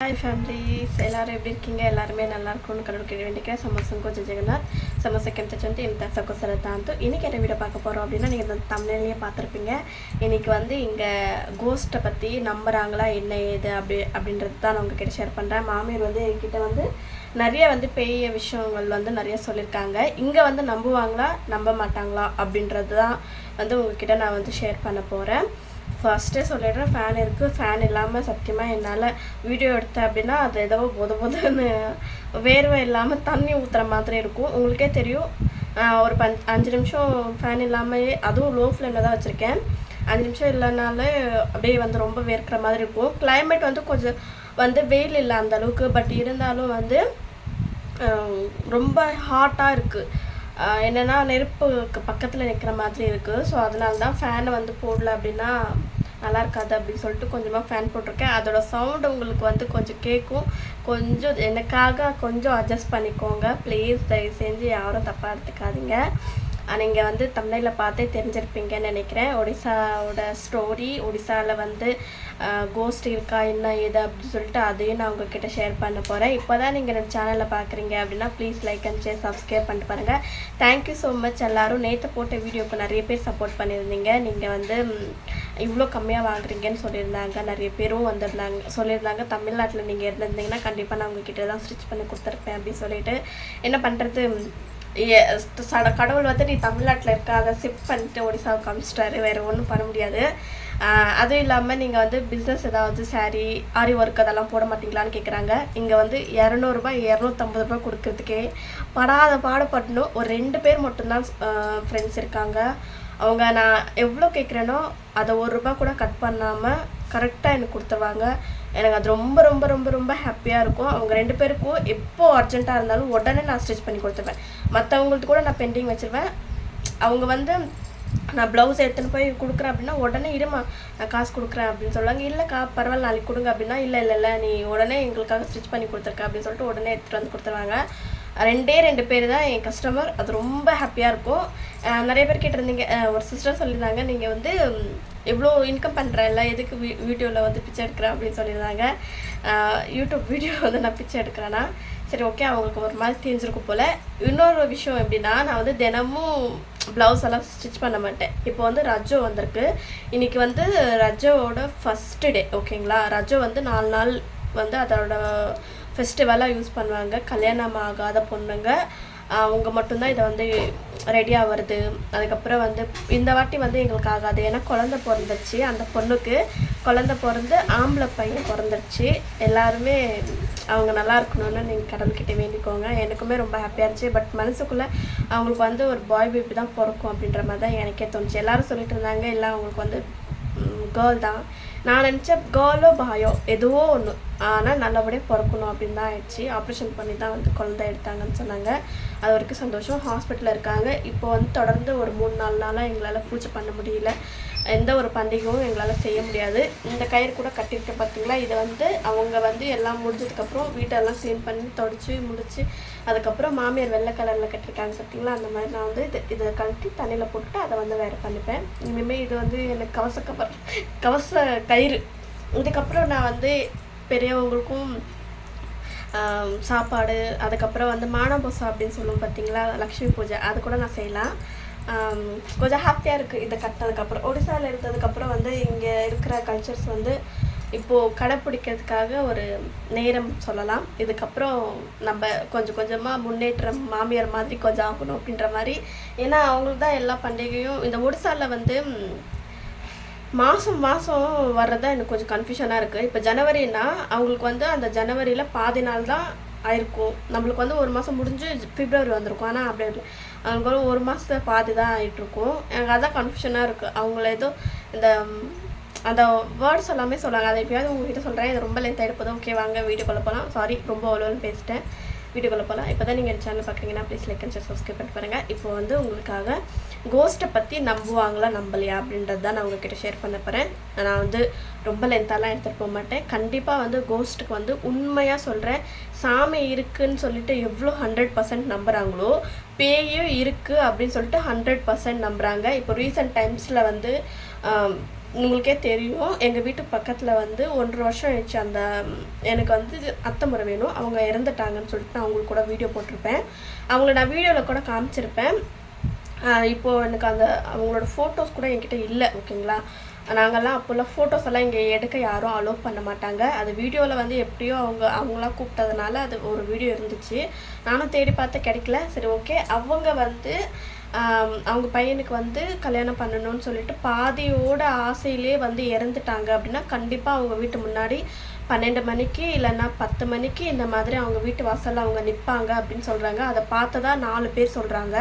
Hi families எல்லோரும் எப்படி இருக்கீங்க? எல்லாருமே நல்லா இருக்கணும்னு கடவுள் கேள்வி வேண்டிக்கிறேன். சமோசம் கொஞ்சம் ஜெகநாத். சமோச கெமிச்சு வந்து என் தசக்கோசரை தாந்து. இன்றைக்கி என்ன வீடியோ பார்க்க போகிறோம் அப்படின்னா நீங்கள் இந்த தமிழ்லேயே பார்த்துருப்பீங்க. இன்றைக்கி வந்து இங்கே கோஸ்ட்டை பற்றி நம்புகிறாங்களா என்ன ஏது அப்படி அப்படின்றது தான் நான் உங்ககிட்ட ஷேர் பண்ணுறேன் மாமியார் வந்து என்கிட்ட வந்து நிறைய வந்து பெரிய விஷயங்கள் வந்து நிறைய சொல்லியிருக்காங்க இங்கே வந்து நம்புவாங்களா நம்ப மாட்டாங்களா அப்படின்றது தான் வந்து உங்ககிட்ட நான் வந்து ஷேர் பண்ண போகிறேன் ஃபஸ்ட்டே சொல்லிடுறேன். ஃபேன் இருக்குது ஃபேன் இல்லாமல் சத்தியமாக என்னால் வீடியோ எடுத்தேன் அப்படின்னா அது ஏதோ பொத பொதுன்னு வேர்வை இல்லாமல் தண்ணி ஊற்றுற மாதிரி இருக்கும். உங்களுக்கே தெரியும். ஒரு பஞ் அஞ்சு நிமிஷம் ஃபேன் இல்லாமல் அதுவும் லோ ஃப்ளேமில் தான் வச்சுருக்கேன். அஞ்சு நிமிஷம் இல்லைனால அப்படியே வந்து ரொம்ப வேர்க்கிற மாதிரி இருக்கும். கிளைமேட் வந்து கொஞ்சம் வந்து வெயில் இல்லை அந்த அளவுக்கு பட் இருந்தாலும் வந்து ரொம்ப ஹாட்டாக இருக்குது என்னென்னா நெருப்புக்கு பக்கத்தில் நிற்கிற மாதிரி இருக்குது ஸோ அதனால தான் ஃபேனை வந்து போடல அப்படின்னா நல்லா இருக்காது அப்படின்னு சொல்லிட்டு கொஞ்சமாக ஃபேன் போட்டிருக்கேன். அதோட சவுண்டு உங்களுக்கு வந்து கொஞ்சம் கேட்கும் கொஞ்சம் எனக்காக கொஞ்சம் அட்ஜஸ்ட் பண்ணிக்கோங்க. ப்ளீஸ் தயவு செஞ்சு யாரும் தப்பாக எடுத்துக்காதீங்க. நீங்கள் வந்து தமிழில் பார்த்தே தெரிஞ்சிருப்பீங்கன்னு நினைக்கிறேன். ஒடிசாவோட ஸ்டோரி ஒடிசாவில் வந்து கோஸ்ட் இருக்கா என்ன ஏது அப்படின்னு சொல்லிட்டு அதையும் நான் உங்ககிட்ட ஷேர் பண்ண போகிறேன் இப்போ தான் நீங்கள் நம்ம சேனலில் பார்க்குறீங்க அப்படின்னா please like and share subscribe பண்ணிட்டு பாருங்கள் தேங்க்யூ ஸோ மச் எல்லோரும். நேற்று போட்ட வீடியோக்கு நிறைய பேர் சப்போர்ட் பண்ணியிருந்தீங்க. நீங்கள் வந்து இவ்வளோ கம்மியாக வாங்குறீங்கன்னு சொல்லியிருந்தாங்க. நிறைய பேரும் வந்திருந்தாங்க சொல்லியிருந்தாங்க. தமிழ்நாட்டில் நீங்கள் இருந்திருந்தீங்கன்னா கண்டிப்பாக நான் உங்ககிட்ட தான் ஸ்டிச் பண்ணி கொடுத்துருப்பேன் அப்படின்னு சொல்லிட்டு. என்ன பண்ணுறது சட கடவுள் வந்து நீ தமிழ்நாட்டில் இருக்காத அதை ஷிஃப்ட் பண்ணிட்டு ஒடிசாவுக்கு அமிச்சிட்டாரு வேறு ஒன்றும் பண்ண முடியாது. அதுவும் இல்லாமல் நீங்கள் வந்து பிஸ்னஸ் ஏதாவது saree ஆரி ஒர்க் அதெல்லாம் போட மாட்டீங்களான்னு கேட்குறாங்க இங்கே வந்து இரநூறுபா இரநூத்தம்பது ரூபாய் கொடுக்கறதுக்கே படாத பாடப்படணும் ஒரு ரெண்டு பேர் மட்டும்தான் ஃப்ரெண்ட்ஸ் இருக்காங்க. அவங்க நான் எவ்வளோ கேட்குறேனோ அதை ஒரு ரூபா கூட கட் பண்ணாமல் கரெக்டாக எனக்கு கொடுத்துருவாங்க. எனக்கு அது ரொம்ப ரொம்ப ரொம்ப ரொம்ப ஹாப்பியாக இருக்கும். அவங்க ரெண்டு பேருக்கும் எப்போ அர்ஜென்ட்டாக இருந்தாலும் உடனே நான் ஸ்டிச் பண்ணி கொடுத்துருவேன். மற்றவங்களுக்கு கூட நான் பெண்டிங் வச்சுருவேன். அவங்க வந்து நான் ப்ளவுஸ் எடுத்துன்னு போய் கொடுக்குறேன் அப்படின்னா உடனே இருமா நான் காசு கொடுக்குறேன் அப்படின்னு சொல்லுவாங்க. இல்லைக்கா பரவாயில்ல நாளைக்கு கொடுங்க அப்படின்னா இல்லை இல்லை இல்லை நீ உடனே எங்களுக்காக ஸ்டிச் பண்ணி கொடுத்துருக்க அப்படின்னு சொல்லிட்டு உடனே எடுத்துகிட்டு வந்து கொடுத்துருவாங்க. ரெண்டே ரெண்டு பேர் தான் என் கஸ்டமர் அது ரொம்ப ஹாப்பியாக இருக்கும். நிறைய பேர் கேட்டிருந்தீங்க. ஒரு சிஸ்டர் சொல்லியிருந்தாங்க நீங்கள் வந்து எவ்வளோ இன்கம் இன்கம் பண்ணுறேன்ல எதுக்கு வீ வீடியோவில் வந்து பிச்சை எடுக்கிறேன் அப்படின்னு சொல்லியிருந்தாங்க. யூடியூப் வீடியோ வந்து நான் பிச்சை எடுக்கிறேன்னா சரி ஓகே அவங்களுக்கு ஒரு மாதிரி தெரிஞ்சிருக்கும் போல். இன்னொரு விஷயம் எப்படின்னா நான் வந்து தினமும் ப்ளவுஸ் எல்லாம் ஸ்டிச் பண்ண மாட்டேன். இப்போ வந்து ரஜோ வந்திருக்கு. இன்னைக்கு வந்து ரஜோவோட ஃபஸ்ட்டு டே ஓகேங்களா ரஜோ வந்து நாலு நாள் வந்து அதோட ஃபெஸ்டிவலாக யூஸ் பண்ணுவாங்க. கல்யாணம் ஆகாத பொண்ணுங்க. அவங்க மட்டும்தான் இதை வந்து ரெடியாக வருது. அதுக்கப்புறம் வந்து இந்த வாட்டி வந்து எங்களுக்கு ஆகாது. ஏன்னா குழந்த பிறந்துருச்சு. அந்த பொண்ணுக்கு குழந்த பிறந்து ஆம்பளை பையன் பிறந்துருச்சு. எல்லாருமே அவங்க நல்லா இருக்கணும்னு நீங்கள் கடவுள்கிட்ட வேண்டிக்கோங்க. எனக்குமே ரொம்ப ஹாப்பியாக இருந்துச்சு. பட் மனசுக்குள்ளே அவங்களுக்கு வந்து ஒரு பாய் பேபி தான் பிறக்கும் அப்படின்ற மாதிரி தான் எனக்கே தோணுச்சு. எல்லாரும் சொல்லிட்டு இருந்தாங்க இல்லை அவங்களுக்கு வந்து கேர்ள் தான். நான் நினச்ச கேர்ளோ பாயோ எதுவோ ஒன்று ஆனால் நல்லபடியாக பிறக்கணும் அப்படின்னு தான் ஆயிடுச்சு. ஆப்ரேஷன் பண்ணி தான் வந்து குழந்தை எடுத்தாங்கன்னு சொன்னாங்க. அது வரைக்கும் சந்தோஷம். ஹாஸ்பிட்டலில் இருக்காங்க. இப்போ வந்து தொடர்ந்து ஒரு மூணு நாலு நாளாக எங்களால் பூஜை பண்ண முடியல. எந்த ஒரு பண்டிகையும் எங்களால் செய்ய முடியாது. இந்த கயிறு கூட கட்டியிருக்க பார்த்தீங்களா இதை வந்து அவங்க வந்து எல்லாம் முடிஞ்சதுக்கப்புறம் வீட்டெல்லாம் க்ளீன் பண்ணி தொடச்சி முடிச்சு அதுக்கப்புறம் மாமியார் வெள்ளை கலரில் கட்டியிருக்காங்க பார்த்தீங்களா அந்த மாதிரி நான் வந்து இது இதை கழட்டி தண்ணியில் போட்டுட்டு அதை வந்து வேறு பண்ணிப்பேன். இனிமேல் இது வந்து எனக்கு கவச கவர் கவச கயிறு. இதுக்கப்புறம் நான் வந்து பெரியவங்களுக்கும் சாப்பாடு அதுக்கப்புறம் வந்து மானபோசம் அப்படின்னு சொல்லுவோம் பார்த்தீங்களா லக்ஷ்மி பூஜை அது கூட நான் செய்யலாம். கொஞ்சம் ஹாப்பியாக இருக்குது இதை கட்டினதுக்கப்புறம் ஒடிசாவில் இருந்ததுக்கப்புறம் வந்து இங்கே இருக்கிற கல்ச்சர்ஸ் வந்து இப்போது கடைப்பிடிக்கிறதுக்காக ஒரு நேரம் சொல்லலாம். இதுக்கப்புறம் நம்ம கொஞ்சம் கொஞ்சமாக முன்னேற்றம் மாமியார் மாதிரி கொஞ்சம் ஆகணும் அப்படின்ற மாதிரி. ஏன்னா அவங்களுக்கு தான் எல்லா பண்டிகையும் இந்த ஒடிசாவில் வந்து மாதம் மாதம் வர்றதா எனக்கு கொஞ்சம் கன்ஃபியூஷனாக இருக்குது இப்போ ஜனவரினா அவங்களுக்கு வந்து அந்த ஜனவரியில் பாதி நாள் தான் ஆயிருக்கும். நம்மளுக்கு வந்து ஒரு மாதம் முடிஞ்சு பிப்ரவரி வந்திருக்கும். ஆனால் அப்படி இல்லை ஒரு மாதத்தை மாதத்துல பாதி தான் ஆகிட்டுருக்கும் எனக்கு அதான் கன்ஃபியூஷனாக இருக்குது அவங்கள ஏதோ இந்த அந்த வேர்ட்ஸ் எல்லாமே சொல்லுவாங்க அதை எப்பயாவது உங்ககிட்ட சொல்கிறேன் இது ரொம்ப லென்த் ஆகிட்டு ஓகே வாங்க வீடியோக்குள்ளே போகலாம் சாரி ரொம்ப அவ்வளோன்னு பேசிட்டேன். வீடியோக்குள்ளே போகலாம் இப்போ தான் நீங்கள் சேனல் பார்க்குறீங்கன்னா ப்ளீஸ் லைக் அண்ட் சப்ஸ்கிரைப் பண்ணி பாருங்கள் இப்போ வந்து உங்களுக்காக கோஸ்ட்டை பற்றி நம்புவாங்களா நம்பலையா அப்படின்றது தான் நான் உங்ககிட்ட ஷேர் பண்ண போகிறேன் நான் வந்து ரொம்ப லென்த்தாலாம் எடுத்துகிட்டு போக மாட்டேன். கண்டிப்பாக வந்து கோஸ்ட்டுக்கு வந்து உண்மையாக சொல்கிறேன் சாமி இருக்குன்னு சொல்லிட்டு எவ்வளோ ஹண்ட்ரட் பர்சன்ட் நம்புகிறாங்களோ பேயும் இருக்குது அப்படின்னு சொல்லிட்டு ஹண்ட்ரட் பர்சன்ட் நம்புகிறாங்க இப்போ ரீசெண்ட் டைம்ஸில் வந்து உங்களுக்கே தெரியும் எங்கள் வீட்டு பக்கத்தில் வந்து ஒன்றரை வருஷம் ஆயிடுச்சு அந்த எனக்கு வந்து அத்தை முறை வேணும். அவங்க இறந்துட்டாங்கன்னு சொல்லிட்டு நான் அவங்களுக்கு கூட வீடியோ போட்டிருப்பேன். அவங்கள நான் வீடியோவில் கூட காமிச்சிருப்பேன். இப்போது எனக்கு அந்த அவங்களோட ஃபோட்டோஸ் கூட என்கிட்ட இல்லை ஓகேங்களா நாங்கள்லாம் அப்போல்லாம் ஃபோட்டோஸ் எல்லாம் இங்கே எடுக்க யாரும் அலோவ் பண்ண மாட்டாங்க. அது வீடியோவில் வந்து எப்படியோ அவங்க அவங்களாம் கூப்பிட்டதுனால அது ஒரு வீடியோ இருந்துச்சு. நானும் தேடி பார்த்து கிடைக்கல. சரி ஓகே அவங்க வந்து அவங்க பையனுக்கு வந்து கல்யாணம் பண்ணணும்னு சொல்லிட்டு பாதியோட ஆசையிலே வந்து இறந்துட்டாங்க அப்படின்னா கண்டிப்பாக அவங்க வீட்டு முன்னாடி பன்னெண்டு மணிக்கு இல்லைன்னா பத்து மணிக்கு இந்த மாதிரி அவங்க வீட்டு வாசலில் அவங்க நிற்பாங்க அப்படின்னு சொல்கிறாங்க அதை பார்த்ததா நாலு பேர் சொல்கிறாங்க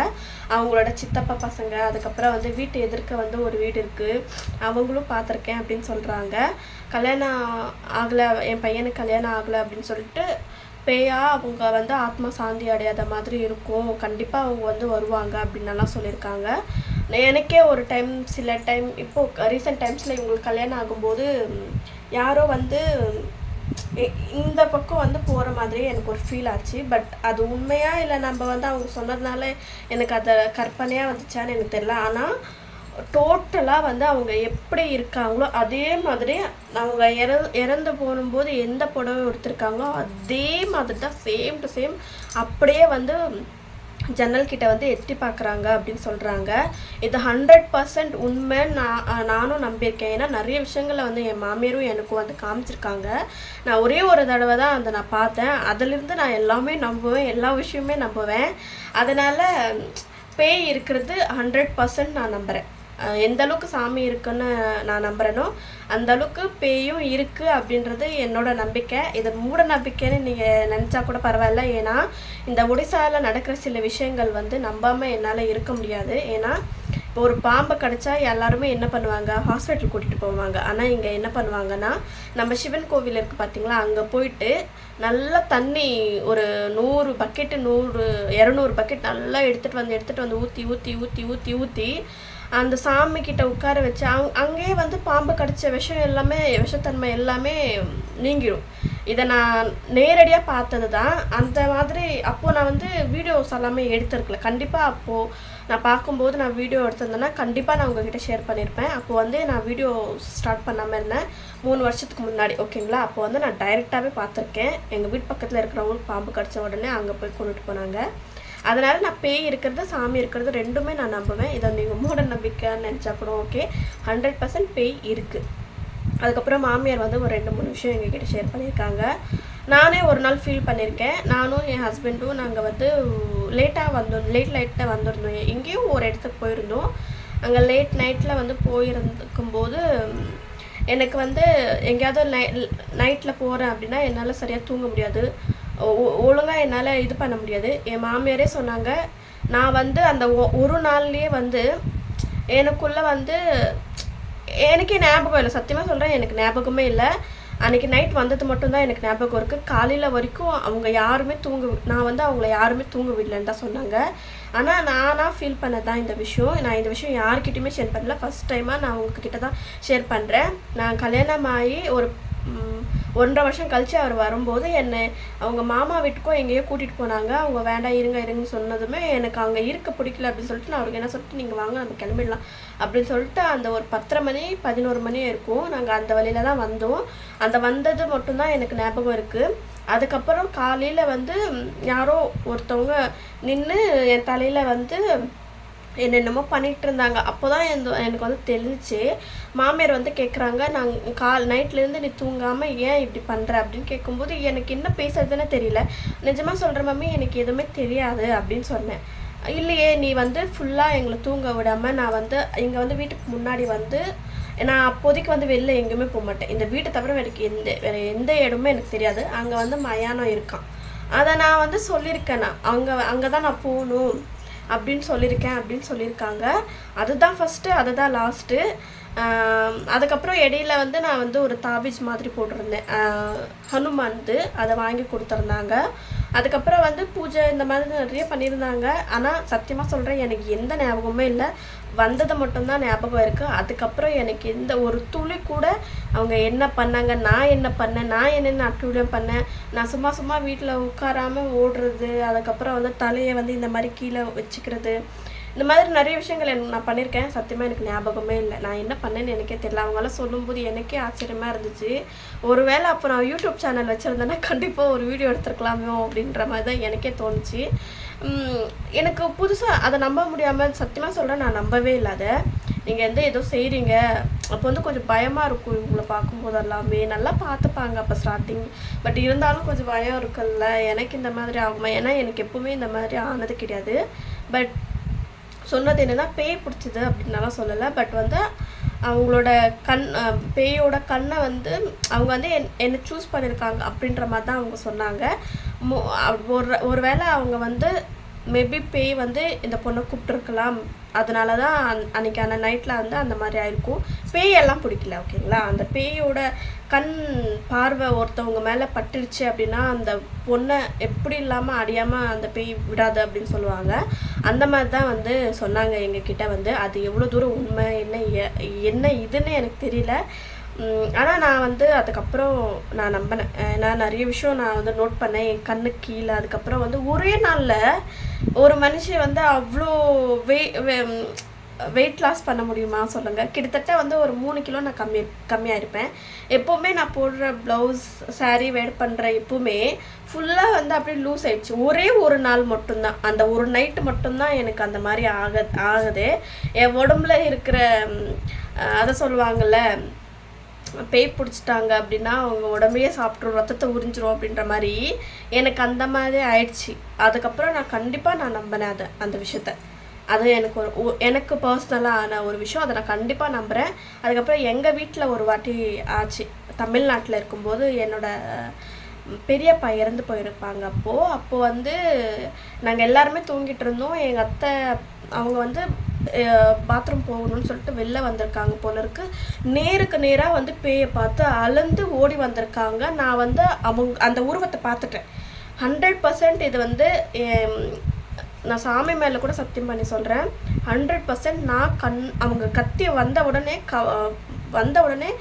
அவங்களோட சித்தப்பா பசங்க அதுக்கப்புறம் வந்து வீட்டு எதிர்க்க வந்து ஒரு வீடு இருக்குது அவங்களும் பார்த்துருக்கேன் அப்படின்னு சொல்கிறாங்க கல்யாணம் ஆகலை என் பையனுக்கு கல்யாணம் ஆகலை அப்படின்னு சொல்லிட்டு பேயா அவங்க வந்து ஆத்மா சாந்தி அடையாத மாதிரி இருக்கும். கண்டிப்பாக அவங்க வந்து வருவாங்க அப்படின்னலாம் சொல்லியிருக்காங்க. எனக்கே ஒரு டைம் சில டைம் இப்போது ரீசெண்ட் டைம்ஸில் இவங்களுக்கு கல்யாணம் ஆகும்போது யாரோ வந்து இந்த பக்கம் வந்து போகிற மாதிரி எனக்கு ஒரு ஃபீல் ஆச்சு. பட் அது உண்மையாக இல்லை நம்ம வந்து அவங்க சொன்னதுனால எனக்கு அதை கற்பனையாக வந்துச்சான்னு எனக்கு தெரியல. ஆனால் டோட்டலாக வந்து அவங்க எப்படி இருக்காங்களோ அதே மாதிரி அவங்க இற இறந்து போகும்போது எந்த புடவை எடுத்திருக்காங்களோ அதே மாதிரி தான் சேம் டு சேம் அப்படியே வந்து ஜன்னல் கிட்ட வந்து எட்டி பார்க்குறாங்க அப்படின்னு சொல்கிறாங்க இது ஹண்ட்ரட் பர்சன்ட் உண்மை. நான் நானும் நம்பியிருக்கேன். ஏன்னா நிறைய விஷயங்களை வந்து என் மாமியாரும் எனக்கும் வந்து காமிச்சிருக்காங்க. நான் ஒரே ஒரு தடவை தான் அதை நான் பார்த்தேன். அதிலிருந்து நான் எல்லாமே நம்புவேன். எல்லா விஷயமே நம்புவேன். அதனால் பேய் இருக்கிறது ஹண்ட்ரட் பர்சன்ட் நான் நம்புகிறேன் எந்த அளவுக்கு சாமி இருக்குன்னு நான் நம்புறேனோ அந்த அளவுக்கு பேயும் இருக்கு அப்படின்றது என்னோட நம்பிக்கை. இதை மூட நம்பிக்கைன்னு நீங்கள் நினச்சா கூட பரவாயில்ல. ஏன்னா இந்த ஒடிசாவில் நடக்கிற சில விஷயங்கள் வந்து நம்பாம என்னால் இருக்க முடியாது. ஏன்னா இப்போ ஒரு பாம்பை கடிச்சா எல்லாருமே என்ன பண்ணுவாங்க? ஹாஸ்பிட்டல் கூட்டிகிட்டு போவாங்க. ஆனால் இங்கே என்ன பண்ணுவாங்கன்னா நம்ம சிவன் கோவில் இருக்குது பார்த்தீங்களா அங்கே போயிட்டு நல்லா தண்ணி ஒரு நூறு பக்கெட்டு நூறு இரநூறு பக்கெட் நல்லா எடுத்துகிட்டு வந்து எடுத்துகிட்டு வந்து ஊற்றி ஊற்றி ஊற்றி ஊற்றி ஊற்றி அந்த சாமி கிட்ட உட்கார வச்சு அங் அங்கேயே வந்து பாம்பு கடிச்ச விஷம் எல்லாமே விஷத்தன்மை எல்லாமே நீங்கிடும் இதை நான் நேரடியாக பார்த்தது தான் அந்த மாதிரி அப்போது நான் வந்து வீடியோஸ் எல்லாமே எடுத்திருக்கல. கண்டிப்பாக அப்போது நான் பார்க்கும்போது நான் வீடியோ எடுத்திருந்தேன்னா கண்டிப்பாக நான் உங்ககிட்ட ஷேர் பண்ணியிருப்பேன் அப்போ வந்து நான் வீடியோ ஸ்டார்ட் பண்ணாமல் இருந்தேன். மூணு வருஷத்துக்கு முன்னாடி. ஓகேங்களா? அப்போ வந்து நான் டைரெக்டாகவே பார்த்துருக்கேன். எங்கள் வீட்டு பக்கத்தில் இருக்கிறவங்களுக்கு பாம்பு கடித்த உடனே அங்கே போய் கொண்டுட்டு போனாங்க. அதனால் நான் பேய் இருக்கிறது சாமி இருக்கிறது ரெண்டுமே நான் நம்புவேன். இதை நீங்கள் மூட நம்பிக்கைன்னு நினச்சா கூட ஓகே ஹண்ட்ரட் பர்சன்ட் பேய் இருக்குது அதுக்கப்புறம் மாமியார் வந்து ஒரு ரெண்டு மூணு விஷயம் எங்ககிட்ட ஷேர் பண்ணியிருக்காங்க. நானே ஒரு நாள் ஃபீல் பண்ணியிருக்கேன். நானும் என் ஹஸ்பண்டும் நாங்கள் வந்து லேட்டாக வந்தோம் லேட் லைட்டில் வந்திருந்தோம். எங்கேயும் ஒரு இடத்துக்கு போயிருந்தோம். அங்கே லேட் நைட்டில் வந்து போயிருந்துக்கும்போது எனக்கு வந்து எங்கேயாவது நை நைட்டில் போகிறேன் அப்படின்னா என்னால் சரியாக தூங்க முடியாது. ஒழுங்காக என்னால் இது பண்ண முடியாது. என் மாமியாரே சொன்னாங்க நான் வந்து அந்த ஒ- ஒரு நாள்லேயே வந்து எனக்குள்ளே வந்து எனக்கே ஞாபகம் இல்லை. சத்தியமாக சொல்கிறேன் எனக்கு ஞாபகமே இல்லை. அன்றைக்கி நைட் வந்தது மட்டும்தான் எனக்கு ஞாபகம் இருக்குது காலையில் வரைக்கும் அவங்க யாருமே தூங்க நான் வந்து அவங்கள யாருமே தூங்க விடலன்னு தான் சொன்னாங்க. ஆனால் நானாக ஃபீல் பண்ணது தான் இந்த விஷயம். நான் இந்த விஷயம் யார்கிட்டையுமே ஷேர் பண்ணல. ஃபஸ்ட் டைமாக நான் உங்ககிட்ட தான் ஷேர் பண்ணுறேன் நான் கல்யாணம் ஆகி ஒரு ஒன்றரை வருஷம் கழிச்சு அவர் வரும்போது என்னை அவங்க மாமா வீட்டுக்கும் எங்கேயோ கூட்டிகிட்டு போனாங்க. அவங்க வேண்டாம் இருங்க இருங்கன்னு சொன்னதுமே எனக்கு அங்கே இருக்க பிடிக்கல அப்படின்னு சொல்லிட்டு நான் அவருக்கு என்ன சொல்லிட்டு நீங்கள் வாங்க நம்ம கிளம்பிடலாம். அப்படின்னு சொல்லிட்டு அந்த ஒரு பத்தரை மணி பதினோரு மணி இருக்கும். நாங்கள் அந்த வழியில தான் வந்தோம். அந்த வந்தது மட்டும்தான் எனக்கு ஞாபகம் இருக்குது அதுக்கப்புறம் காலையில் வந்து யாரோ ஒருத்தவங்க நின்று என் தலையில் வந்து என்னென்னமோ பண்ணிகிட்டு இருந்தாங்க. அப்போ தான் எனக்கு வந்து தெரிஞ்சுச்சு மாமியார் வந்து கேட்குறாங்க நாங்கள் கால் நைட்லேருந்து நீ தூங்காமல் ஏன் இப்படி பண்ணுற அப்படின்னு கேட்கும்போது எனக்கு என்ன பேசுறதுன்னு தெரியல. நிஜமாக சொல்கிற மம்மி எனக்கு எதுவுமே தெரியாது. அப்படின்னு சொன்னேன். இல்லையே நீ வந்து ஃபுல்லாக எங்களை தூங்க விடாமல் நான் வந்து இங்கே வந்து வீட்டுக்கு முன்னாடி வந்து நான் அப்போதைக்கு வந்து வெளில எங்கேயுமே போக மாட்டேன். இந்த வீட்டை தவிர எனக்கு எந்த வேறு எந்த இடமுமே எனக்கு தெரியாது. அங்கே வந்து மயானம் இருக்கான். அதை நான் வந்து சொல்லியிருக்கேன் நான். அங்கே அங்கே தான் நான் போகணும். அப்படின்னு சொல்லியிருக்கேன் அப்படின்னு சொல்லியிருக்காங்க. அதுதான் ஃபஸ்ட்டு அதுதான் லாஸ்ட்டு அதுக்கப்புறம் இடையில வந்து நான் வந்து ஒரு தாபிஜ் மாதிரி போட்டிருந்தேன். ஹனுமான்து அதை வாங்கி கொடுத்துருந்தாங்க. அதுக்கப்புறம் வந்து பூஜை இந்த மாதிரி நிறைய பண்ணியிருந்தாங்க. ஆனால் சத்தியமாக சொல்கிறேன் எனக்கு எந்த ஞாபகமுமே இல்லை. வந்தது மட்டும்தான் ஞாபகம் இருக்குது அதுக்கப்புறம் எனக்கு எந்த ஒரு துளி கூட அவங்க என்ன பண்ணாங்க நான் என்ன பண்ணேன் நான் என்னென்ன அட்டூழியம் பண்ணேன் நான் சும்மா சும்மா வீட்டில் உட்காராமல் ஓடுறது அதுக்கப்புறம் வந்து தலையை வந்து இந்த மாதிரி கீழே வச்சுக்கிறது இந்த மாதிரி நிறைய விஷயங்கள் நான் பண்ணியிருக்கேன். சத்தியமாக எனக்கு ஞாபகமே இல்லை. நான் என்ன பண்ணேன்னு எனக்கே தெரியல. அவங்களாம் சொல்லும்போது எனக்கே ஆச்சரியமாக இருந்துச்சு. ஒருவேளை அப்போ நான் யூடியூப் சேனல் வச்சுருந்தேன்னா கண்டிப்பாக ஒரு வீடியோ எடுத்துருக்கலாமோ அப்படின்ற மாதிரி தான் எனக்கே தோணுச்சு. எனக்கு புதுசாக அதை நம்ப முடியாமல் சத்தியமாக சொல்கிறேன் நான் நம்பவே இல்லாத நீங்கள் எந்த ஏதோ செய்கிறீங்க அப்போ வந்து கொஞ்சம் பயமாக இருக்கும் இவங்களை பார்க்கும்போது எல்லாமே. நல்லா பார்த்துப்பாங்க அப்போ ஸ்டார்டிங் பட் இருந்தாலும் கொஞ்சம் பயம் இருக்குல்ல. எனக்கு இந்த மாதிரி ஆகுமா? ஏன்னா எனக்கு எப்பவுமே இந்த மாதிரி ஆனது கிடையாது. பட் சொன்னது என்னென்னா பேய் பிடிச்சது அப்படின்னாலாம் சொல்லலை. பட் வந்து அவங்களோட கண் பேயோட கண்ணை வந்து அவங்க வந்து என் என்னை சூஸ் பண்ணியிருக்காங்க அப்படின்ற மாதிரி தான் அவங்க சொன்னாங்க. மோ- ஒரு ஒரு வேளை அவங்க வந்து மேபி பேய் வந்து இந்த பொண்ணை கூப்பிட்டுருக்கலாம். அதனால தான் அன் அன்னைக்கான நைட்டில் வந்து அந்த மாதிரி ஆயிருக்கும். பேயெல்லாம் பிடிக்கல ஓகேங்களா அந்த பேயோட கண் பார்வை ஒருத்தவங்க மேலே பட்டுருச்சு அப்படின்னா அந்த பொண்ணை எப்படி இல்லாமல் அடியாமல் அந்த பேய் விடாது அப்படின்னு சொல்லுவாங்க. அந்த மாதிரி தான் வந்து சொன்னாங்க எங்ககிட்ட வந்து. அது எவ்வளோ தூரம் உண்மை என்ன என்ன இதுன்னு எனக்கு தெரியல. ஆனால் நான் வந்து அதுக்கப்புறம் நான் நம்பினேன். நான் நிறைய விஷயம் நான் வந்து நோட் பண்ணேன். என் கண்ணுக்கு கீழே. அதுக்கப்புறம் வந்து ஒரே நாளில் ஒரு மனுஷன் வந்து அவ்வளோ வே வெயிட் லாஸ் பண்ண முடியுமா சொல்லுங்கள் கிட்டத்தட்ட வந்து ஒரு மூணு கிலோ நான் கம்மி கம்மியாக இருப்பேன். எப்போவுமே நான் போடுற ப்ளவுஸ் சாரீ வேர் பண்ணுற எப்போவுமே ஃபுல்லாக வந்து அப்படியே லூஸ் ஆயிடுச்சு. ஒரே ஒரு நாள் மட்டும்தான். அந்த ஒரு நைட்டு மட்டும்தான் எனக்கு அந்த மாதிரி ஆக ஆகுது. என் உடம்புல இருக்கிற அதை சொல்லுவாங்கள்ல பேய் பிடிச்சிட்டாங்க அப்படின்னா அவங்க உடம்பையே சாப்பிட்ரும் ரத்தத்தை உறிஞ்சிரும் அப்படின்ற மாதிரி எனக்கு அந்த மாதிரி ஆயிடுச்சு. அதுக்கப்புறம் நான் கண்டிப்பாக நான் நம்பினேன் அதை அந்த விஷயத்த. அது எனக்கு ஒரு எனக்கு பர்சனலாக ஆன ஒரு விஷயம். அதை நான் கண்டிப்பாக நம்புகிறேன் அதுக்கப்புறம் எங்கள் வீட்டில் ஒரு வாட்டி ஆச்சு. தமிழ்நாட்டில் இருக்கும்போது என்னோட பெரியப்பா இறந்து போயிருப்பாங்க அப்போது அப்போது வந்து நாங்கள் எல்லாருமே தூங்கிட்டு இருந்தோம். எங்கள் அத்தை அவங்க வந்து பாத்ரூம் போகணும்னு சொல்லிட்டு வெளில வந்திருக்காங்க போல இருக்கு. நேருக்கு நேராக வந்து பேயை பார்த்து அலந்து ஓடி வந்திருக்காங்க. நான் வந்து அவங்க அந்த உருவத்தை பார்த்துட்டேன். ஹண்ட்ரட் பர்சன்ட் இது வந்து நான் சாமி மேலே கூட சத்தியம் பண்ணி சொல்கிறேன் ஹண்ட்ரட் பர்சன்ட் நான் கண் அவங்க கத்தி வந்த உடனே க வந்த உடனே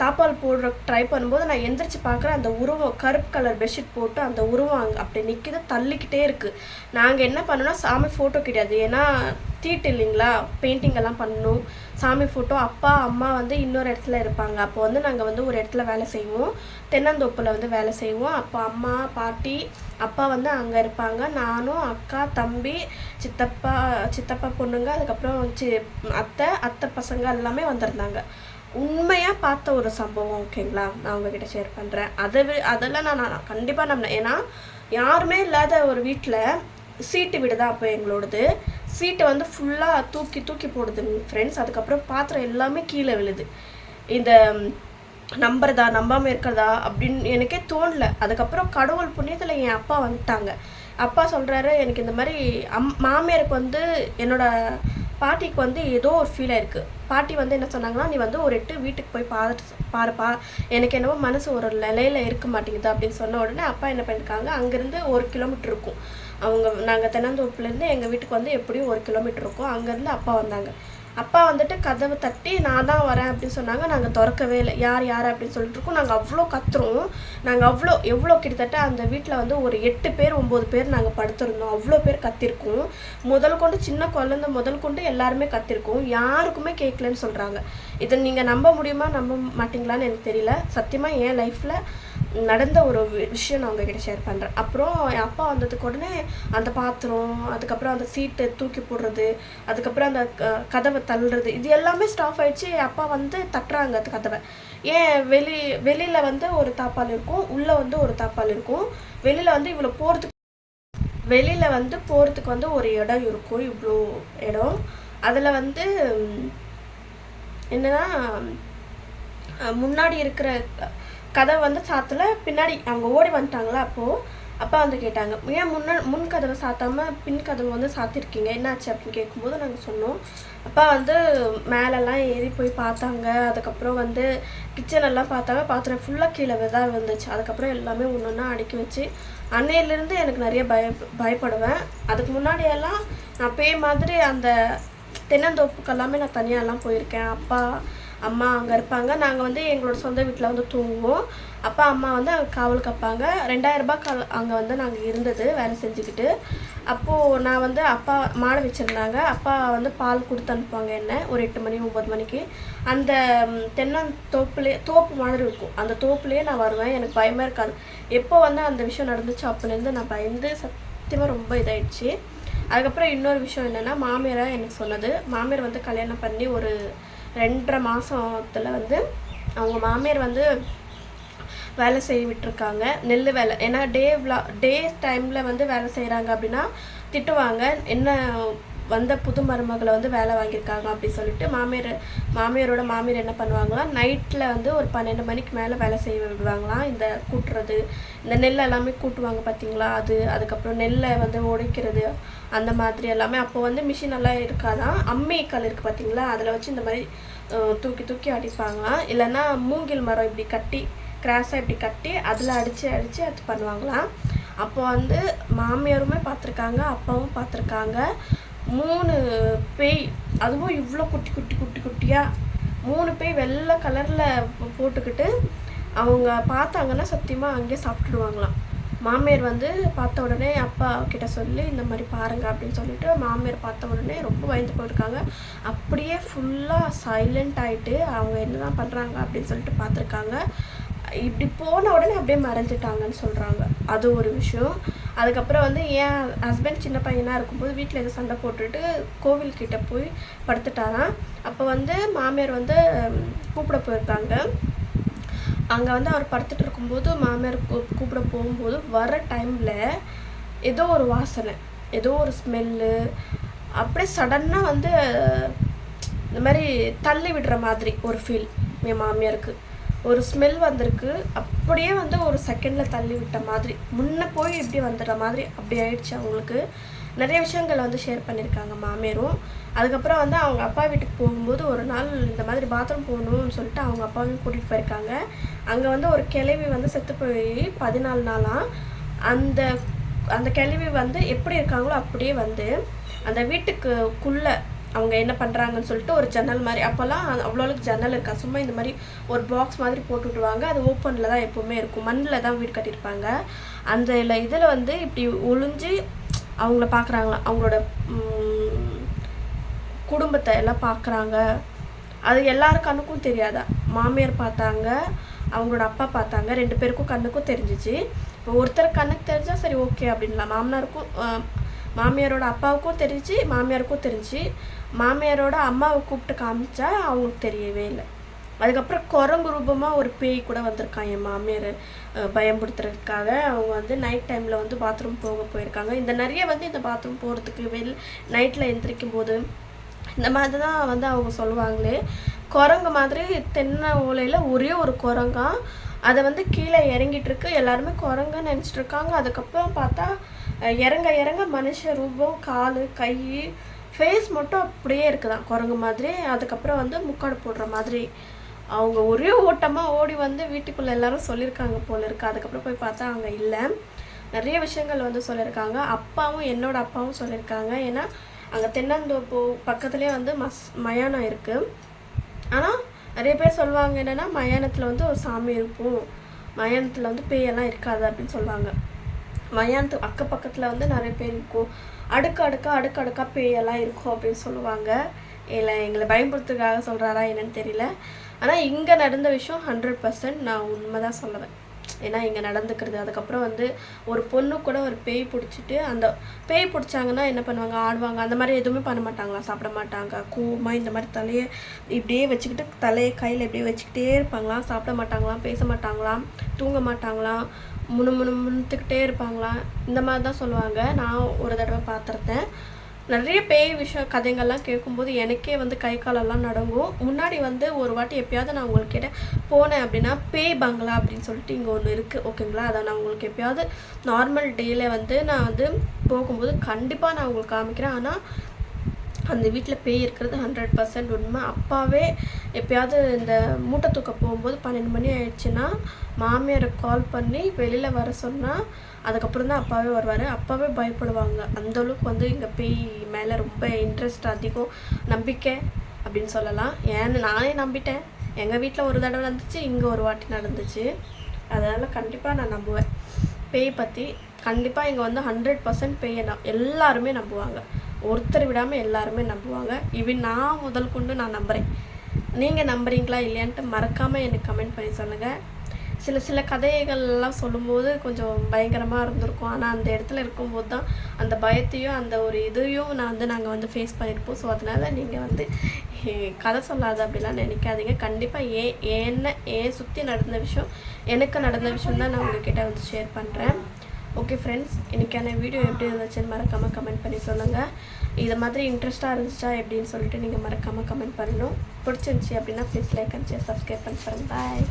தாப்பால் போடுற ட்ரை பண்ணும்போது நான் எந்திரிச்சு பார்க்குறேன் அந்த உருவம் கருப்பு கலர் பெட்ஷீட் போட்டு அந்த உருவம் அங்கே அப்படி நிற்கிது தள்ளிக்கிட்டே இருக்குது நாங்கள் என்ன பண்ணோம்னா சாமி ஃபோட்டோ கிடையாது. ஏன்னா தீட்டு இல்லைங்களா? பெயிண்டிங் எல்லாம் பண்ணணும். சாமி ஃபோட்டோ அப்பா அம்மா வந்து இன்னொரு இடத்துல இருப்பாங்க. அப்போ வந்து நாங்கள் வந்து ஒரு இடத்துல வேலை செய்வோம். தென்னந்தோப்பில் வந்து வேலை செய்வோம். அப்போ அம்மா பாட்டி அப்பா வந்து அங்கே இருப்பாங்க. நானும் அக்கா தம்பி சித்தப்பா சித்தப்பா பொண்ணுங்க அதுக்கப்புறம் சி அத்தை அத்தை பசங்க எல்லாமே வந்திருந்தாங்க. உண்மையாக பார்த்த ஒரு சம்பவம் ஓகேங்களா நான் உங்ககிட்ட ஷேர் பண்ணுறேன் அதை வி- அதெல்லாம் நான் நான் கண்டிப்பாக நம்பினேன் ஏன்னா யாருமே இல்லாத ஒரு வீட்டில் சீட்டு வீடு தான் அப்போ எங்களோடது. சீட்டை வந்து ஃபுல்லாக தூக்கி தூக்கி போடுது ஃப்ரெண்ட்ஸ் அதுக்கப்புறம் பாத்திரம் எல்லாமே கீழே விழுது. இந்த நம்புறதா நம்பாமல் இருக்கிறதா அப்படின்னு எனக்கே தோணல. அதுக்கப்புறம் கடவுள் புண்ணியத்தில் என் அப்பா வந்துட்டாங்க. அப்பா சொல்கிறாரு எனக்கு இந்த மாதிரி அம் மாமியாருக்கு வந்து என்னோட பாட்டிக்கு வந்து ஏதோ ஒரு ஃபீல் ஆயிருக்கு பாட்டி வந்து என்ன சொன்னாங்கன்னா நீ வந்து ஒரு எட்டு வீட்டுக்கு போய் பார்த்துட்டு பாருப்பா. எனக்கு என்னவோ மனசு ஒரு நிலையில இருக்க மாட்டேங்குது அப்படின்னு சொன்ன உடனே அப்பா என்ன பண்ணியிருக்காங்க அங்கேருந்து ஒரு கிலோமீட்டர் இருக்கும். அவங்க நாங்கள் தென்னந்தோப்புலேருந்து எங்கள் வீட்டுக்கு வந்து எப்படியும் ஒரு கிலோமீட்டர் இருக்கும். அங்கேருந்து அப்பா வந்தாங்க. அப்பா வந்துட்டு கதவை தட்டி நான் தான் வரேன் அப்படின்னு சொன்னாங்க. நாங்கள் திறக்கவே இல்லை. யார் யார் அப்படின்னு சொல்லிட்டு இருக்கோம். நாங்கள் அவ்வளோ கத்துறோம். நாங்கள் அவ்வளோ எவ்வளோ கிட்டத்தட்ட அந்த வீட்டில் வந்து ஒரு எட்டு பேர் ஒம்பது பேர் நாங்கள் படுத்திருந்தோம். அவ்வளோ பேர் கத்திருக்கோம். முதல் கொண்டு சின்ன குழந்த முதல் கொண்டு எல்லாருமே கத்திருக்கோம். யாருக்குமே கேட்கலன்னு சொல்கிறாங்க இதை நீங்கள் நம்ப முடியுமா? நம்ப மாட்டிங்களான்னு எனக்கு தெரியல. சத்தியமாக என் லைஃப்பில் நடந்த ஒரு விஷயம் நான் உங்ககிட்ட ஷேர் பண்ணுறேன் அப்புறம் என் அப்பா வந்ததுக்கு உடனே அந்த பாத்திரம் அதுக்கப்புறம் அந்த சீட்டை தூக்கி போடுறது அதுக்கப்புறம் அந்த க- கதவை தள்ளுறது இது எல்லாமே ஸ்டாஃப் ஆகிடுச்சு என் அப்பா வந்து தட்டுறாங்க அந்த கதவை. ஏன் வெளி வெளியில் வந்து ஒரு தாப்பால் இருக்கும் உள்ளே வந்து ஒரு தாப்பால் இருக்கும். வெளியில் வந்து இவ்வளோ போகிறதுக்கு வெளியில் வந்து போகிறதுக்கு வந்து ஒரு இடம் இருக்கும் இவ்வளோ இடம். அதில் வந்து என்னன்னா முன்னாடி இருக்கிற கதவை வந்து சாத்தல பின்னாடி அவங்க ஓடி வந்துட்டாங்களா அப்போது அப்பா வந்து கேட்டாங்க ஏன் முன்ன முன் கதவை சாத்தாம பின் கதவை வந்து சாத்திருக்கீங்க? என்னாச்சு? அப்படின்னு கேட்கும்போது நாங்கள் சொன்னோம் அப்பா வந்து மேலெல்லாம் ஏறி போய் பார்த்தாங்க. அதுக்கப்புறம் வந்து கிச்சன் எல்லாம் பார்த்தாங்க. பாத்திரம் ஃபுல்லாக கீழே விதா வந்துச்சு அதுக்கப்புறம் எல்லாமே ஒன்று ஒன்றா அடுக்கி வச்சு அன்னையிலேருந்து எனக்கு நிறைய பய பயப்படுவேன். அதுக்கு முன்னாடியெல்லாம் நான் பேய் மாதிரி அந்த தென்னந்தோப்புக்கெல்லாமே நான் தனியாகலாம் போயிருக்கேன். அப்பா அம்மா அங்கே இருப்பாங்க. நாங்கள் வந்து எங்களோட சொந்த வீட்டில் வந்து தூங்குவோம். அப்பா அம்மா வந்து அங்கே காவல் காப்பாங்க. ரெண்டாயிரம் ரூபாய் கால் அங்கே வந்து நாங்கள் இருந்தது வேலை செஞ்சுக்கிட்டு. அப்போது நான் வந்து அப்பா மாடை வச்சுருந்தாங்க. அப்பா வந்து பால் கொடுத்து அனுப்புவாங்க என்ன ஒரு எட்டு மணி ஒம்பது மணிக்கு. அந்த ம், தென்னந்தோப்புலே தோப்பு மாதிரி இருக்கும். அந்த தோப்புலேயே நான் வருவேன். எனக்கு பயமாக இருக்காது. எப்போ வந்து அந்த விஷயம் நடந்துச்சு அப்போலேருந்து நான் பயந்து சத்தியமாக ரொம்ப இதாயிடுச்சு. அதுக்கப்புறம் இன்னொரு விஷயம் என்னென்னா மாமியாரை எனக்கு சொன்னது. மாமியார் வந்து கல்யாணம் பண்ணி ஒரு ரெண்டரை மாதத்தில் வந்து அவங்க மாமியார் வந்து வேலை செய்ய விட்டுருக்காங்க. நெல் வேலை. ஏன்னா டே டே டைமில் வந்து வேலை செய்கிறாங்க அப்படின்னா திட்டுவாங்க. என்ன வந்த புது மருமகளை வந்து வேலை வாங்கியிருக்காங்க அப்படின்னு சொல்லிட்டு மாமியார் மாமியாரோட மாமியார் என்ன பண்ணுவாங்களாம் நைட்டில் வந்து ஒரு பன்னெண்டு மணிக்கு மேலே வேலை செய்ய விடுவாங்களாம். இந்த கூட்டுறது இந்த நெல் எல்லாமே கூட்டுவாங்க பார்த்தீங்களா அது அதுக்கப்புறம் நெல்லை வந்து உடைக்கிறது அந்த மாதிரி எல்லாமே. அப்போ வந்து மிஷின் எல்லாம் இருக்காதான் அம்மி கல் இருக்குது பார்த்தீங்களா அதில் வச்சு இந்த மாதிரி தூக்கி தூக்கி அடிப்பாங்களாம். இல்லைன்னா மூங்கில் மரம் இப்படி கட்டி கிராஸாக இப்படி கட்டி அதில் அடித்து அடித்து அது பண்ணுவாங்களாம். அப்போ வந்து மாமியாருமே பார்த்துருக்காங்க அப்பாவும் பார்த்துருக்காங்க மூணு பேய் அதுவும் இவ்வளோ குட்டி குட்டி குட்டி குட்டியாக மூணு பேய் வெள்ளை கலரில் போட்டுக்கிட்டு அவங்க பார்த்தாங்கன்னா சத்தியமாக அங்கேயே சாப்பிட்டுடுவாங்களாம். மாமியார் வந்து பார்த்த உடனே அப்பா கிட்ட சொல்லி இந்த மாதிரி பாருங்க அப்படின்னு சொல்லிட்டு மாமியார் பார்த்த உடனே ரொம்ப பயந்து போயிருக்காங்க. அப்படியே ஃபுல்லாக சைலண்ட் ஆயிட்டு அவங்க என்னதான் பண்ணுறாங்க அப்படின்னு சொல்லிட்டு பார்த்துருக்காங்க. இப்படி போன உடனே அப்படியே மறைஞ்சிட்டாங்கன்னு சொல்கிறாங்க அது ஒரு விஷயம். அதுக்கப்புறம் வந்து என் ஹஸ்பண்ட் சின்ன பையனாக இருக்கும்போது வீட்டில் எதுவும் சண்டை போட்டுட்டு கோவில்கிட்ட போய் படுத்துட்டாராம். அப்போ வந்து மாமியார் வந்து கூப்பிட போயிருக்காங்க. அங்கே வந்து அவர் படுத்துட்டு இருக்கும்போது மாமியார் கூப்பிட போகும்போது வர டைமில் ஏதோ ஒரு வாசனை ஏதோ ஒரு ஸ்மெல்லு அப்படியே சடன்னாக வந்து இந்த மாதிரி தள்ளி விடுற மாதிரி ஒரு ஃபீல் என் மாமியாருக்கு. ஒரு ஸ்மெல் வந்திருக்கு. அப்படியே வந்து ஒரு செகண்டில் தள்ளி விட்ட மாதிரி. முன்னே போய் இப்படி வந்துடுற மாதிரி அப்படி ஆயிடுச்சு அவங்களுக்கு. நிறைய விஷயங்கள் வந்து ஷேர் பண்ணியிருக்காங்க மாமியாரும். அதுக்கப்புறம் வந்து அவங்க அப்பா வீட்டுக்கு போகும்போது ஒரு நாள் இந்த மாதிரி பாத்ரூம் போகணும்னு சொல்லிட்டு அவங்க அப்பாவையும் கூட்டிகிட்டு போயிருக்காங்க. அங்கே வந்து ஒரு கிளவி வந்து செத்து போய் பதினாலு நாளாக அந்த அந்த கிளவி வந்து எப்படி இருக்காங்களோ அப்படியே வந்து அந்த வீட்டுக்குள்ளே அவங்க என்ன பண்ணுறாங்கன்னு சொல்லிட்டு ஒரு ஜன்னல் மாதிரி. அப்போல்லாம் அவ்வளோக்கு ஜன்னல் இருக்கா? சும்மா இந்த மாதிரி ஒரு பாக்ஸ் மாதிரி போட்டு விடுவாங்க அது ஓப்பனில் தான் எப்போவுமே இருக்கும். மண்ணில் தான் வீடு கட்டியிருப்பாங்க. அந்த இதில் வந்து இப்படி ஒளிஞ்சு அவங்கள பார்க்குறாங்களா அவங்களோட குடும்பத்தை எல்லாம் பார்க்குறாங்க அது எல்லார் கண்ணுக்கும் தெரியாதா? மாமியார் பார்த்தாங்க அவங்களோட அப்பா பார்த்தாங்க. ரெண்டு பேருக்கும் கண்ணுக்கும் தெரிஞ்சிச்சு. இப்போ ஒருத்தர் கண்ணுக்கு தெரிஞ்சால் சரி ஓகே அப்படின்லாம். மாமனாருக்கும் மாமியாரோட அப்பாவுக்கும் தெரிஞ்சு மாமியாருக்கும் தெரிஞ்சு மாமியாரோட அம்மாவை கூப்பிட்டு காமிச்சா அவங்களுக்கு தெரியவே இல்லை. அதுக்கப்புறம் குரங்கு ரூபமாக ஒரு பேய் கூட வந்திருக்கான் என் மாமியார் பயம்படுத்துறதுக்காக அவங்க வந்து நைட் டைமில் வந்து பாத்ரூம் போக போயிருக்காங்க. இந்த நிறைய வந்து இந்த பாத்ரூம் போகிறதுக்கு வெளி நைட்டில் எந்திரிக்கும் போது இந்த மாதிரி தான் வந்து அவங்க சொல்லுவாங்களே. குரங்கு மாதிரி தென்னை ஓலையில் ஒரே ஒரு குரங்கா அதை வந்து கீழே இறங்கிட்டு இருக்கு. எல்லாருமே குரங்குன்னு நினச்சிட்டு இருக்காங்க. அதுக்கப்புறம் பார்த்தா இறங்க இறங்க மனுஷ ரூபம் கால் கை ஃபேஸ் மட்டும் அப்படியே இருக்குதான். குரங்கு மாதிரி அதுக்கப்புறம் வந்து முக்காடு போடுற மாதிரி. அவங்க ஒரே ஓட்டமாக ஓடி வந்து வீட்டுக்குள்ளே எல்லாரும் சொல்லியிருக்காங்க போல இருக்கு. அதுக்கப்புறம் போய் பார்த்தா அங்கே இல்லை. நிறைய விஷயங்கள் வந்து சொல்லியிருக்காங்க. அப்பாவும் என்னோட அப்பாவும் சொல்லியிருக்காங்க. ஏன்னா அங்கே தென்னந்தோப்பு பக்கத்துலேயே வந்து மஸ் மயானம் இருக்குது ஆனால் நிறைய பேர் சொல்லுவாங்க என்னென்னா மயானத்தில் வந்து ஒரு சாமி இருக்கும். மயானத்தில் வந்து பேயெல்லாம் இருக்காது அப்படின்னு சொல்லுவாங்க. மயானத்து அக்க பக்கத்தில் வந்து நிறைய பேர் இருக்கும். அடுக்கு அடுக்கா அடுக்கு அடுக்கா பேயெல்லாம் இருக்கும் அப்படின்னு சொல்லுவாங்க. இல்லை எங்களை பயன்படுத்துறதுக்காக சொல்கிறாரா என்னன்னு தெரியல. ஆனால் இங்கே நடந்த விஷயம் ஹண்ட்ரட் பர்சன்ட் நான் உண்மை தான் சொல்லுவேன். ஏன்னா இங்கே நடந்துக்கிறது. அதுக்கப்புறம் வந்து ஒரு பொண்ணு கூட ஒரு பேய் பிடிச்சிட்டு அந்த பேய் பிடிச்சாங்கன்னா என்ன பண்ணுவாங்க? ஆடுவாங்க. அந்த மாதிரி எதுவுமே பண்ண மாட்டாங்களா? சாப்பிட மாட்டாங்க. கூமா இந்த மாதிரி தலையை இப்படியே வச்சுக்கிட்டு தலையை கையில் இப்படியே வச்சுக்கிட்டே இருப்பாங்களாம் சாப்பிட மாட்டாங்களாம்? பேச மாட்டாங்களாம்? தூங்க மாட்டாங்களாம்? முணு முணுத்துக்கிட்டே இருப்பாங்களாம் இந்த மாதிரி தான் சொல்லுவாங்க. நான் ஒரு தடவை பார்த்துருந்தேன். நிறைய பேய் விஷயம் கதைங்கள்லாம் கேட்கும்போது எனக்கே வந்து கை காலெல்லாம் நடங்கும். முன்னாடி வந்து ஒரு வாட்டி எப்பயாவது நான் உங்களுக்கு போனேன் அப்படின்னா பேய் பங்களா அப்படின்னு சொல்லிட்டு இங்கே ஒன்று இருக்குது ஓகேங்களா? அதை நான் உங்களுக்கு எப்பயாவது நார்மல் டேயில் வந்து நான் வந்து போகும்போது கண்டிப்பாக நான் உங்களுக்கு காமிக்கிறேன். ஆனால் அந்த வீட்டில் பேய் இருக்கிறது ஹண்ட்ரட் பர்சன்ட் உண்மை. அப்பாவே எப்பயாவது இந்த மூட்டை தூக்க போகும்போது பன்னெண்டு மணி ஆயிடுச்சுன்னா மாமியாரை கால் பண்ணி வெளியில் வர சொன்னால் அதுக்கப்புறம் தான் அப்பாவே வருவார். அப்பாவே பயப்படுவாங்க. அந்தளவுக்கு வந்து இங்கே பேய் மேலே ரொம்ப இன்ட்ரெஸ்ட் அதிகம் நம்பிக்கை அப்படின்னு சொல்லலாம். ஏன்னு நானே நம்பிட்டேன். எங்கள் வீட்டில் ஒரு தடவை நடந்துச்சு இங்கே ஒரு வாட்டி நடந்துச்சு. அதனால் கண்டிப்பாக நான் நம்புவேன். பேய் பற்றி கண்டிப்பாக இங்கே வந்து ஹண்ட்ரட் பர்சன்ட் பேயை நான் எல்லாருமே நம்புவாங்க. ஒருத்தர் விடாமல் எல்லாருமே நம்புவாங்க. இவன் நான் முதல் கொண்டு நான் நம்புகிறேன் நீங்கள் நம்புறீங்களா இல்லையான்ட்டு மறக்காமல் எனக்கு கமெண்ட் பண்ணி சொல்லுங்கள் சில சில கதைகள்லாம் சொல்லும்போது கொஞ்சம் பயங்கரமாக இருந்திருக்கும். ஆனால் அந்த இடத்துல இருக்கும்போது தான் அந்த பயத்தையும் அந்த ஒரு இதையும் நான் வந்து நாங்கள் வந்து ஃபேஸ் பண்ணியிருப்போம். ஸோ அதனால் நீங்கள் வந்து கதை சொல்லாத அப்படிலாம் நினைக்காதீங்க. கண்டிப்பாக ஏன் என்ன ஏன் சுற்றி நடந்த விஷயம் எனக்கு நடந்த விஷயம் தான் நான் உங்ககிட்ட வந்து ஷேர் பண்ணுறேன் ஓகே ஃப்ரெண்ட்ஸ் இன்றைக்கான வீடியோ எப்படி இருந்துச்சுன்னு மறக்காமல் கமெண்ட் பண்ணி சொல்லுங்கள் இது மாதிரி இன்ட்ரெஸ்ட்டாக இருந்துச்சா எப்படின்னு சொல்லிட்டு நீங்கள் மறக்காமல் கமெண்ட் பண்ணணும். பிடிச்சிருந்துச்சி அப்படின்னா ப்ளீஸ் லைக் அண்ட் சப்ஸ்கிரைப் பண்ணி பாய்